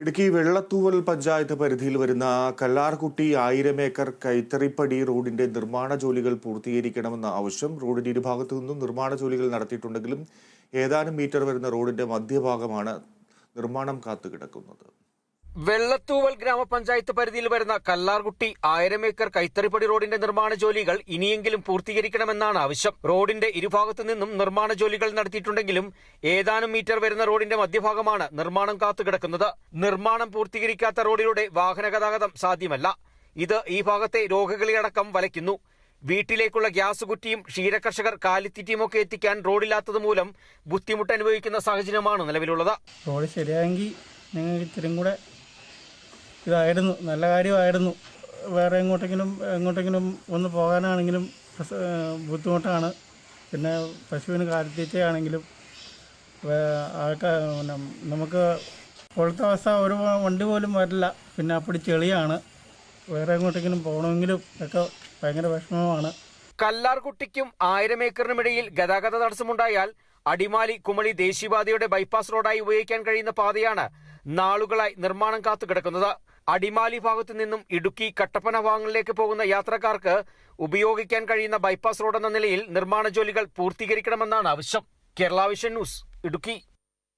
ഇടുക്കി വെള്ളത്തൂവൽ പഞ്ചായത്ത് പരിധിയിൽ വരുന്ന കല്ലാർകുട്ടി ആയിരം ഏക്കർ കൈത്തറിപ്പടി റോഡിന്റെ നിർമ്മാണ ജോലികൾ പൂർത്തീകരിക്കണമെന്ന ആവശ്യം റോഡിന്റെ ഇരുഭാഗത്തു നിന്നും നിർമ്മാണ ജോലികൾ നടത്തിയിട്ടുണ്ടെങ്കിലും ഏതാനും മീറ്റർ വരുന്ന റോഡിന്റെ മധ്യഭാഗമാണ് നിർമ്മാണം കാത്തുകിടക്കുന്നത്. വെള്ളത്തൂവൽ ഗ്രാമപഞ്ചായത്ത് പരിധിയിൽ വരുന്ന കല്ലാർകുട്ടി ആയിരം ഏക്കർ കൈത്തറിപ്പടി റോഡിന്റെ നിർമ്മാണ ജോലികൾ ഇനിയെങ്കിലും പൂർത്തീകരിക്കണമെന്നാണ് ആവശ്യം. റോഡിന്റെ ഇരുഭാഗത്തു നിന്നും നിർമ്മാണ ജോലികൾ നടത്തിയിട്ടുണ്ടെങ്കിലും ഏതാനും മീറ്റർ വരുന്ന റോഡിന്റെ മധ്യഭാഗമാണ് നിർമ്മാണം കാത്തുകിടക്കുന്നത്. നിർമ്മാണം പൂർത്തീകരിക്കാത്ത റോഡിലൂടെ വാഹന ഗതാഗതം സാധ്യമല്ല. ഇത് ഈ ഭാഗത്തെ രോഗികളെയടക്കം വലയ്ക്കുന്നു. വീട്ടിലേക്കുള്ള ഗ്യാസ് കുറ്റിയും ക്ഷീരകർഷകർ കാലിത്തീറ്റിയുമൊക്കെ എത്തിക്കാൻ റോഡില്ലാത്തത് മൂലം ബുദ്ധിമുട്ട് അനുഭവിക്കുന്ന സാഹചര്യമാണ് നിലവിലുള്ളത്. റോഡ് ശരിയായെങ്കിൽ നിങ്ങൾക്ക് ഇത്തിരി കൂടെ ഇതായിരുന്നു. നല്ല കാര്യമായിരുന്നു. വേറെ എങ്ങോട്ടെങ്കിലും എങ്ങോട്ടെങ്കിലും ഒന്ന് പോകാനാണെങ്കിലും ബുദ്ധിമുട്ടാണ്. പിന്നെ പശുവിന് കാലിത്തീറ്റയാണെങ്കിലും ആൾക്കാർ നമുക്ക് ഇപ്പോഴത്തെ അവസ്ഥ ഒരു വണ്ടി പോലും വരില്ല. പിന്നെ അപ്പടി ചെളിയാണ്. വേറെ എങ്ങോട്ടെങ്കിലും പോകണമെങ്കിലും ഒക്കെ ഭയങ്കര വിഷമമാണ്. കല്ലാർകുട്ടിക്കും ആയിരം ഏക്കറിനുമിടയിൽ ഗതാഗത തടസ്സമുണ്ടായാൽ അടിമാലി കുമളി ദേശീയപാതയുടെ ബൈപ്പാസ് റോഡായി ഉപയോഗിക്കാൻ കഴിയുന്ന പാതയാണ് നാളുകളായി നിർമ്മാണം കാത്തുകിടക്കുന്നത്. അടിമാലി ഭാഗത്തു നിന്നും ഇടുക്കി കട്ടപ്പന ഭാഗങ്ങളിലേക്ക് പോകുന്ന യാത്രക്കാർക്ക് ഉപയോഗിക്കാൻ കഴിയുന്ന ബൈപ്പാസ് റോഡ് എന്ന നിലയിൽ നിർമ്മാണ ജോലികൾ പൂർത്തീകരിക്കണമെന്നാണ് ആവശ്യം. Kerala vision news Idukki.